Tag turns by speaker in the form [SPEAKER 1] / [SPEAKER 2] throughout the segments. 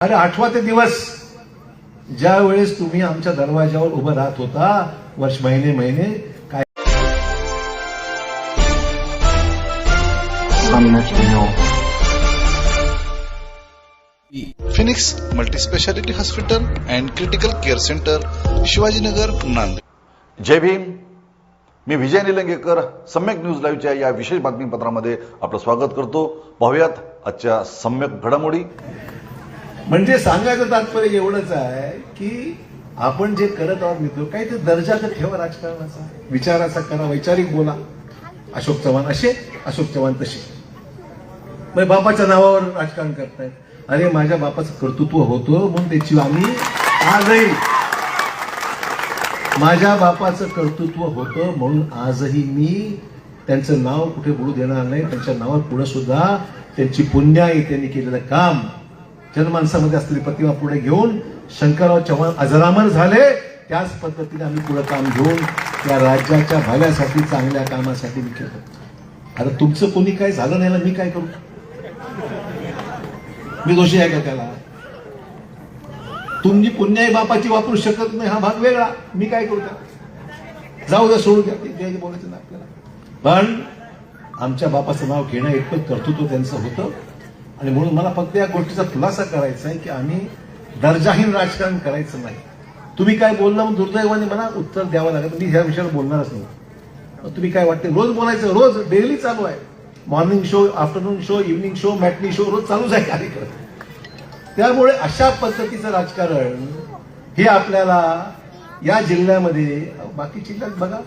[SPEAKER 1] अरे आठवा ते दिवस. ज्या वेळेस तुम्ही आमच्या दरवाजावर उभं राहत होता वर्ष महिने महिने काय.
[SPEAKER 2] Phoenix multispeciality hospital and critical care centre Shivajinagar Nanded.
[SPEAKER 3] जय भीम. मी विजय निलंगेकर सम्यक न्यूज लाईव्हच्या या विशेष बातमीपत्रामध्ये आपलं स्वागत करतो. पाहूयात आजच्या सम्यक घडामोडी.
[SPEAKER 1] म्हणजे सांगायचं तात्पर्य एवढंच आहे की आपण जे करत आहोत मित्र काही ते दर्जा तर ठेवा राजकारणाचा. विचाराचा करा वैचारिक बोला. अशोक चव्हाण असे अशोक चव्हाण तसे. मग बापाच्या नावावर राजकारण करतायत. अरे माझ्या बापाचं कर्तृत्व होतं म्हणून त्याची आम्ही आजही. माझ्या बापाचं कर्तृत्व होतं म्हणून आजही मी त्यांचं नाव कुठे बोलू देणार नाही. त्यांच्या नावावर पुढे सुद्धा त्यांची पुण्याई त्यांनी केलेलं काम जनमानसामध्ये असलेली प्रतिमा पुढे घेऊन शंकरराव चव्हाण अजरामर झाले त्याच पद्धतीने आम्ही पुढे काम घेऊन या राज्याच्या भल्यासाठी चांगल्या कामासाठी मी केलं. अरे तुमचं कोणी काय झालं नाही ना मी काय करू? मी दोषी आहे का त्याला? तुमची पुण्याई बापाची वापरू शकत नाही हा भाग वेगळा. मी काय करू त्या जाऊ द्या सोडू द्या ते बोलायचं ना आपल्याला. पण आमच्या बापाचं नाव घेणं इतकं कर्तृत्व त्यांचं होतं. आणि म्हणून मला फक्त या गोष्टीचा खुलासा करायचा आहे की आम्ही दर्जाहीन राजकारण करायचं नाही. तुम्ही काय बोलला मग दुर्दैवाने मला उत्तर द्यावं लागेल. मी ह्या विषयावर बोलणारच नाही. तुम्ही काय वाटते? रोज बोलायचं रोज डेली चालू आहे. Morning show afternoon show evening show matinee show रोज चालूच आहे कार्यक्रम. त्यामुळे अशा पद्धतीचं राजकारण हे आपल्याला या जिल्ह्यामध्ये बाकी जिल्ह्यात बघा.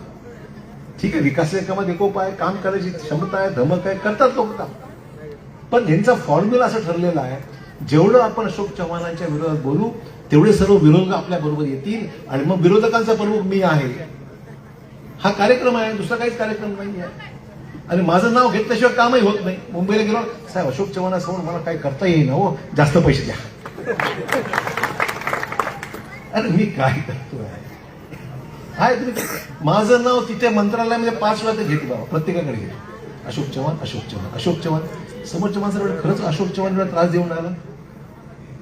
[SPEAKER 1] ठीक आहे विकास कामात एकोप आहे काम करायची क्षमता आहे धमक आहे करतात लोक काम. पण ह्यांचा फॉर्म्युला असं ठरलेला आहे जेवढं आपण अशोक चव्हाणांच्या विरोधात बोलू तेवढे सर्व विरोधक आपल्या बरोबर येतील आणि मग विरोधकांचा प्रमुख मी आहे. हा कार्यक्रम आहे दुसरा काहीच कार्यक्रम नाही आहे. आणि माझं नाव घेतल्याशिवाय कामही होत नाही. मुंबईला गेलो साहेब अशोक चव्हाणासमोर मला काही करता येईल हो? जास्त पैसे द्या. अरे मी काय करतोय? आहे तुम्ही माझं नाव तिथे मंत्रालयामध्ये पाच वेळा ते घेतलं बाबा प्रत्येकाकडे घेते अशोक चव्हाण अशोक चव्हाण अशोक चव्हाण. समोरच्या माणसाला खरंच अशोक चव्हाण त्रास देऊन आला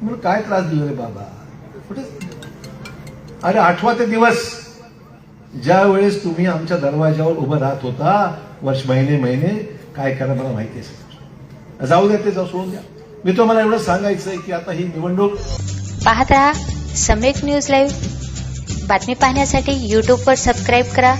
[SPEAKER 1] म्हणून काय त्रास दिला रे बाबा? कुठे? अरे आठवा ते दिवस. ज्या वेळेस तुम्ही आमच्या दरवाजावर उभं राहत होता वर्ष महिने महिने काय करा मला माहिती आहे जाऊ द्या ते जाऊ सोडून द्या. मी तुम्हाला एवढं सांगायचंय की आता ही निवडणूक
[SPEAKER 4] पाहत राहा सम्यक न्यूज लाईव्ह. बातमी पाहण्यासाठी यूट्यूबवर सबस्क्राईब करा.